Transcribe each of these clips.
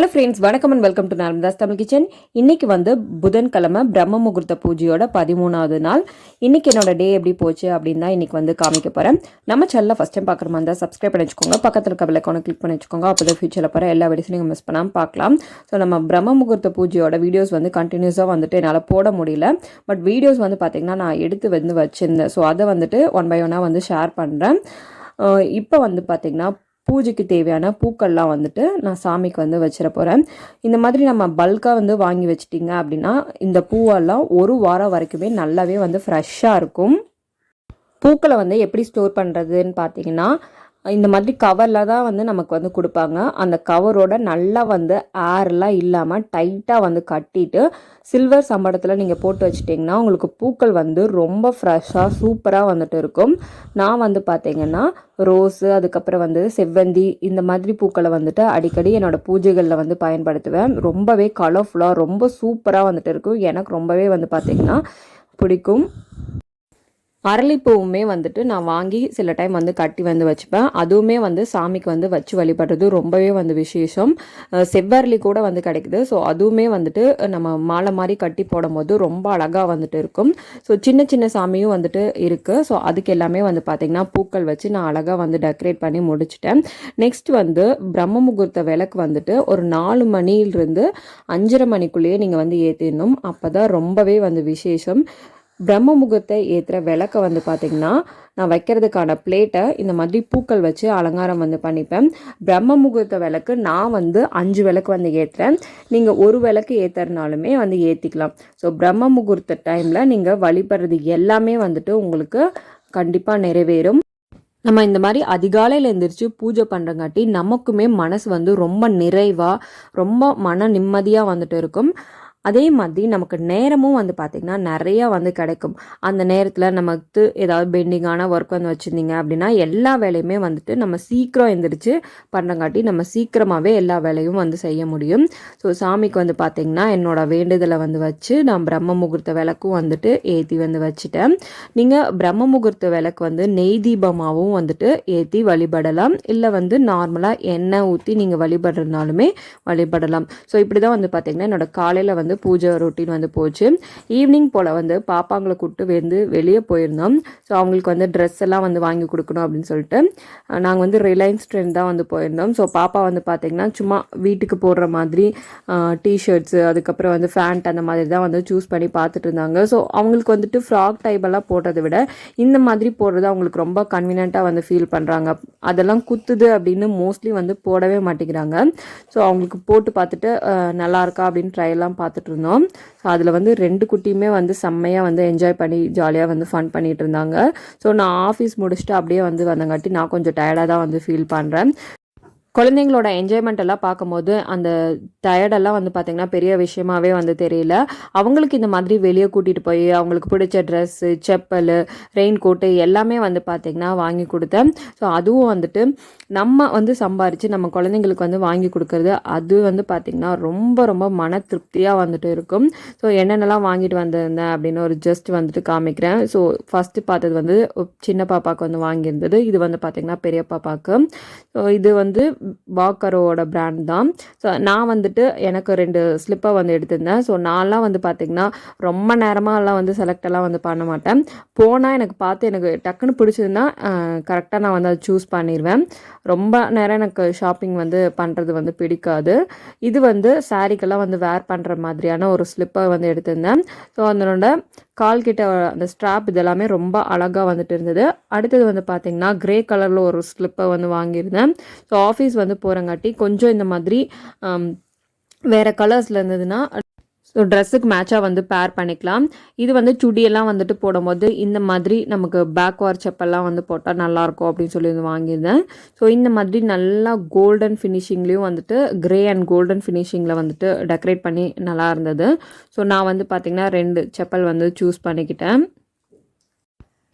Hello friends வணக்கம் and welcome to Narmada's Tamil kitchen இன்னைக்கு வந்து புதன்கிழமை பிரம்ம முகூர்த்த பூஜையோட பதிமூணாவது நாள். இன்னைக்கு என்னோட டே எப்படி போச்சு அப்படின்னு தான் இன்னைக்கு வந்து காமிக்க போகிறேன் நம்ம சேனலில் ஃபஸ்ட் டைம் பார்க்குற மாதிரி இருந்தால் சப்ஸ்கிரைப் பண்ணி வச்சுக்கோங்க. பக்கத்தில் இருக்க பெல்லைக்கான கிளிக் பண்ணி வச்சுக்கோங்க. அப்போ தான் ஃபியூச்சரில் போகிற எல்லா வீடியோஸும் நீங்கள் மிஸ் பண்ணாமல் பார்க்கலாம். ஸோ நம்ம பிரம்ம முகூர்த்த பூஜையோட வீடியோஸ் வந்து கண்டினியூஸாக வந்துட்டு என்னால் போட முடியல. பட் வீடியோஸ் வந்து பார்த்திங்கன்னா நான் எடுத்து வந்து வச்சுருந்தேன். ஸோ அதை வந்துட்டு ஒன் பை ஒன்னாக வந்து ஷேர் பண்ணுறேன் இப்போ வந்து பார்த்திங்கன்னா பூஜைக்கு தேவையான பூக்கள்லாம் வந்துட்டு நான் சாமிக்கு வந்து வச்சிட போகிறேன் இந்த மாதிரி நம்ம பல்காக வந்து வாங்கி வச்சிட்டிங்க அப்படின்னா இந்த பூவெல்லாம் ஒரு வாரம் வரைக்குமே நல்லாவே வந்து ஃப்ரெஷ்ஷாக இருக்கும். பூக்களை வந்து எப்படி ஸ்டோர் பண்ணுறதுன்னு பார்த்தீங்கன்னா இந்த மாதிரி கவரில் தான் வந்து நமக்கு வந்து கொடுப்பாங்க. அந்த கவரோட நல்லா வந்து ஏர்லாம் இல்லாமல் டைட்டாக வந்து கட்டிட்டு சில்வர் சம்பளத்தில் நீங்கள் போட்டு வச்சிட்டிங்கன்னா உங்களுக்கு பூக்கள் வந்து ரொம்ப ஃப்ரெஷ்ஷாக சூப்பராக வந்துட்டு இருக்கும். நான் வந்து பார்த்தீங்கன்னா ரோஸு அதுக்கப்புறம் வந்து செவ்வந்தி இந்த மாதிரி பூக்களை வந்துட்டு அடிக்கடி என்னோடய பூஜைகளில் வந்து பயன்படுத்துவேன். ரொம்பவே கலர்ஃபுல்லாக ரொம்ப சூப்பராக வந்துட்டு இருக்கும். எனக்கு ரொம்பவே வந்து பார்த்திங்கன்னா பிடிக்கும். அரளிப்பூவுமே வந்துட்டு நான் வாங்கி சில டைம் வந்து கட்டி வந்து வச்சுப்பேன். அதுவுமே வந்து சாமிக்கு வந்து வச்சு வழிபடுறது ரொம்பவே வந்து விசேஷம். செவ்வரளி கூட வந்து கிடைக்குது. ஸோ அதுவுமே வந்துட்டு நம்ம மாலை மாதிரி கட்டி போடும்போது ரொம்ப அழகாக வந்துட்டு இருக்கும். ஸோ சின்ன சின்ன சாமியும் வந்துட்டு இருக்குது ஸோ அதுக்கு எல்லாமே வந்து பார்த்திங்கன்னா பூக்கள் வச்சு நான் அழகாக வந்து டெக்கரேட் பண்ணி முடிச்சிட்டேன். நெக்ஸ்ட் வந்து பிரம்ம முகூர்த்த விளக்கு வந்துட்டு ஒரு நாலு மணியிலிருந்து அஞ்சரை மணிக்குள்ளேயே நீங்கள் வந்து ஏற்றிடணும் அப்போ தான் ரொம்பவே வந்து விசேஷம். பிரம்ம முகத்தை ஏற்றுற விளக்க வந்து பார்த்திங்கன்னா நான் வைக்கிறதுக்கான பிளேட்டை இந்த மாதிரி பூக்கள் வச்சு அலங்காரம் வந்து பண்ணிப்பேன். பிரம்ம முகூர்த்த விளக்கு நான் வந்து அஞ்சு விளக்கு வந்து ஏற்றுறேன் நீங்கள் ஒரு விளக்கு ஏற்றுறனாலுமே வந்து ஏற்றிக்கலாம் ஸோ பிரம்ம முகூர்த்த டைமில் நீங்கள் வழிபடுறது எல்லாமே வந்துட்டு உங்களுக்கு கண்டிப்பாக நிறைவேறும். நம்ம இந்த மாதிரி அதிகாலையில் எழுந்திரிச்சு பூஜை பண்ணுறங்காட்டி நமக்குமே மனசு வந்து ரொம்ப நிறைவாக ரொம்ப மன நிம்மதியாக வந்துட்டு இருக்கும். அதே மாதிரி நமக்கு நேரமும் வந்து பார்த்திங்கன்னா நிறையா வந்து கிடைக்கும். அந்த நேரத்தில் நமக்கு ஏதாவது பெண்டிங்கான ஒர்க் வந்து வச்சுருந்தீங்க அப்படின்னா எல்லா வேலையுமே வந்துட்டு நம்ம சீக்கிரம் எந்திரிச்சு பண்ணுறங்காட்டி நம்ம சீக்கிரமாகவே எல்லா வேலையும் வந்து செய்ய முடியும். ஸோ சாமிக்கு வந்து பார்த்திங்கன்னா என்னோட வேண்டுதலை வந்து வச்சு நான் பிரம்ம முகூர்த்த விளக்கும் வந்துட்டு ஏற்றி வந்து வச்சுட்டேன். நீங்கள் பிரம்ம முகூர்த்த விளக்கு வந்து நெய் தீபமாகவும் வந்துட்டு ஏற்றி வழிபடலாம். இல்லை வந்து நார்மலாக எண்ணெய் ஊற்றி நீங்கள் வழிபடுறதுனாலுமே வழிபடலாம். ஸோ இப்படி தான் வந்து பார்த்திங்கன்னா என்னோட காலையில் வந்து வந்து பூஜை ரொட்டீன் வந்து போச்சு. ஈவினிங் போல் வந்து பாப்பாங்களை கூப்பிட்டு வந்து வெளியே போயிருந்தோம். ஸோ அவங்களுக்கு வந்து ட்ரெஸ் எல்லாம் வந்து வாங்கி கொடுக்கணும் அப்படின்னு சொல்லிட்டு நாங்கள் வந்து ரிலையன்ஸ் ட்ரெண்ட் தான் வந்து போயிருந்தோம். ஸோ பாப்பா வந்து பார்த்திங்கன்னா சும்மா வீட்டுக்கு போடுற மாதிரி டிஷர்ட்ஸு அதுக்கப்புறம் வந்து ஃபேண்ட் அந்த மாதிரி தான் வந்து சூஸ் பண்ணி பார்த்துட்டு இருந்தாங்க. ஸோ அவங்களுக்கு வந்துட்டு ஃப்ராக் டைப் எல்லாம் போடுறதை விட இந்த மாதிரி போடுறது அவங்களுக்கு ரொம்ப கன்வீனியண்ட்டாக வந்து ஃபீல் பண்ணுறாங்க அதெல்லாம் குத்துது அப்படின்னு மோஸ்ட்லி வந்து போடவே மாட்டேங்கிறாங்க. ஸோ அவங்களுக்கு போட்டு பார்த்துட்டு நல்லா இருக்கா அப்படின்னு ட்ரையெல்லாம் பார்த்துட்டு பார்த்துட்டு இருந்தோம் ஸோ அதில் வந்து ரெண்டு குட்டியுமே வந்து செம்மையாக வந்து என்ஜாய் பண்ணி ஜாலியாக வந்து ஃபன் பண்ணிகிட்டு இருந்தாங்க ஸோ நான் ஆஃபீஸ் முடிச்சுட்டு அப்படியே வந்து வந்தங்காட்டி நான் கொஞ்சம் டயர்டாக தான் வந்து ஃபீல் பண்ணுறேன் குழந்தைங்களோட என்ஜாய்மெண்ட் எல்லாம் பார்க்கும்போது அந்த டயர்டெல்லாம் வந்து பார்த்திங்கன்னா பெரிய விஷயமாவே வந்து தெரியல. அவங்களுக்கு இந்த மாதிரி வெளியே கூட்டிகிட்டு போய் அவங்களுக்கு பிடிச்ச ட்ரெஸ்ஸு செப்பல் ரெயின் கோட்டு எல்லாமே வந்து பார்த்திங்கன்னா வாங்கி கொடுத்தேன். ஸோ அதுவும் வந்துட்டு நம்ம வந்து சம்பாரித்து நம்ம குழந்தைங்களுக்கு வந்து வாங்கி கொடுக்குறது அது வந்து பார்த்திங்கன்னா ரொம்ப ரொம்ப மன திருப்தியாக வந்துட்டு இருக்கும். ஸோ என்னென்னலாம் வாங்கிட்டு வந்திருந்தேன் அப்படின்னு ஒரு ஜஸ்ட் வந்துட்டு காமிக்கிறேன். ஸோ ஃபஸ்ட்டு பார்த்தது வந்து சின்ன பாப்பாவுக்கு வந்து வாங்கியிருந்தது. இது வந்து பார்த்திங்கன்னா பெரிய பாப்பாவுக்கு. ஸோ இது வந்து வாக்கரோட பிராண்ட் தான். ஸோ நான் வந்துட்டு எனக்கு ரெண்டு ஸ்லிப்பை வந்து எடுத்திருந்தேன். ஸோ நான்லாம் வந்து பார்த்திங்கன்னா ரொம்ப நேரமாகலாம் வந்து செலக்டெல்லாம் வந்து பண்ண மாட்டேன். போனால் எனக்கு பார்த்து எனக்கு டக்குன்னு பிடிச்சதுன்னா கரெக்டாக நான் வந்து அதை சூஸ் பண்ணிடுவேன் ரொம்ப நேரம் எனக்கு ஷாப்பிங் வந்து பண்ணுறது வந்து பிடிக்காது. இது வந்து சாரீக்கெல்லாம் வந்து வேர் பண்ணுற மாதிரியான ஒரு ஸ்லிப்பை வந்து எடுத்திருந்தேன். ஸோ அதனோட கால் கிட்ட அந்த ஸ்ட்ராப் இதெல்லாமே ரொம்ப அழகாக வந்துட்டு இருந்தது. அடுத்தது வந்து பார்த்திங்கன்னா க்ரே கலரில் ஒரு ஸ்லிப்பை வந்து வாங்கியிருந்தேன். ஸோ ஆஃபீஸ் வந்து போகிறங்காட்டி கொஞ்சம் இந்த மாதிரி வேறு கலர்ஸில் இருந்ததுன்னா ஸோ ட்ரெஸ்ஸுக்கு மேட்சாக வந்து பேர் பண்ணிக்கலாம். இது வந்து சுடியெல்லாம் வந்துட்டு போடும்போது இந்த மாதிரி நமக்கு பேக் வார் வந்து போட்டால் நல்லாயிருக்கும் அப்படின்னு சொல்லி வந்து வாங்கியிருந்தேன். ஸோ இந்த மாதிரி நல்லா கோல்டன் ஃபினிஷிங்லேயும் வந்துட்டு க்ரே அண்ட் கோல்டன் ஃபினிஷிங்கில் வந்துட்டு டெக்கரேட் பண்ணி நல்லா இருந்தது ஸோ நான் வந்து பார்த்திங்கன்னா ரெண்டு செப்பல் வந்து சூஸ் பண்ணிக்கிட்டேன்.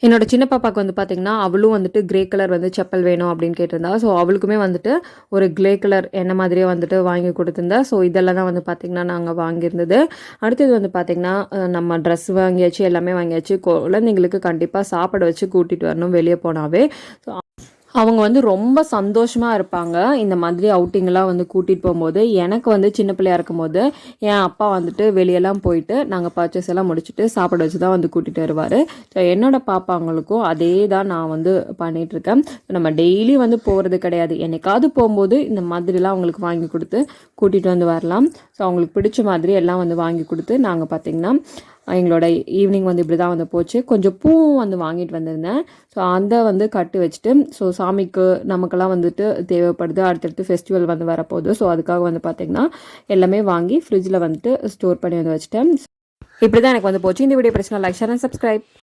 என்னோட சின்ன பாப்பாவுக்கு வந்து பார்த்திங்கன்னா அவளும் வந்துட்டு கிரே கலர் வந்து செப்பல் வேணும் அப்படின்னு கேட்டிருந்தா. ஸோ அவளுக்குமே வந்துட்டு ஒரு கிரே கலர் என்ன மாதிரியே வந்துட்டு வாங்கி கொடுத்துருந்தா. ஸோ இதெல்லாம் தான் வந்து பார்த்திங்கன்னா நாங்கள் வாங்கியிருந்தது. அடுத்தது வந்து பார்த்திங்கன்னா நம்ம ட்ரெஸ் வாங்கியாச்சு எல்லாமே வாங்கியாச்சு. குழந்தைங்களுக்கு கண்டிப்பாக சாப்பாடு வச்சு கூட்டிகிட்டு வரணும் வெளியே போனாவே. ஸோ அவங்க வந்து ரொம்ப சந்தோஷமாக இருப்பாங்க. இந்த மாதிரி அவுட்டிங்கெல்லாம் வந்து கூட்டிகிட்டு போகும்போது எனக்கு வந்து சின்ன பிள்ளையா இருக்கும்போது என் அப்பா வந்துட்டு வெளியெல்லாம் போயிட்டு நாங்கள் பர்ச்சேஸ் எல்லாம் முடிச்சுட்டு சாப்பாடு வச்சு தான் வந்து கூட்டிகிட்டு வருவார். ஸோ என்னோட பாப்பாங்களுக்கும் அதே தான் நான் வந்து பண்ணிகிட்ருக்கேன் நம்ம டெய்லி வந்து போகிறது கிடையாது. என்னைக்காவது போகும்போது இந்த மாதிரிலாம் அவங்களுக்கு வாங்கி கொடுத்து கூட்டிகிட்டு வந்து வரலாம். ஸோ அவங்களுக்கு பிடிச்ச மாதிரி எல்லாம் வந்து வாங்கி கொடுத்து நாங்கள் பார்த்திங்கன்னா எங்களோட ஈவினிங் வந்து இப்படி தான் வந்து போச்சு. கொஞ்சம் பூவும் வந்து வாங்கிட்டு வந்திருந்தேன். ஸோ அந்த வந்து கட்டு வச்சுட்டு ஸோ சாமிக்கு நமக்கெல்லாம் வந்துட்டு தேவைப்படுது. அடுத்தடுத்து ஃபெஸ்டிவல் வந்து வரப்போகுது. ஸோ அதுக்காக வந்து பார்த்திங்கன்னா எல்லாமே வாங்கி ஃப்ரிட்ஜில் வந்துட்டு ஸ்டோர் பண்ணி வந்து வச்சுட்டேன். இப்படி தான் எனக்கு வந்து போச்சு. இந்த வீடியோ பிரச்சனை லைக் ஷேர் அண்ட் சப்ஸ்கிரைப்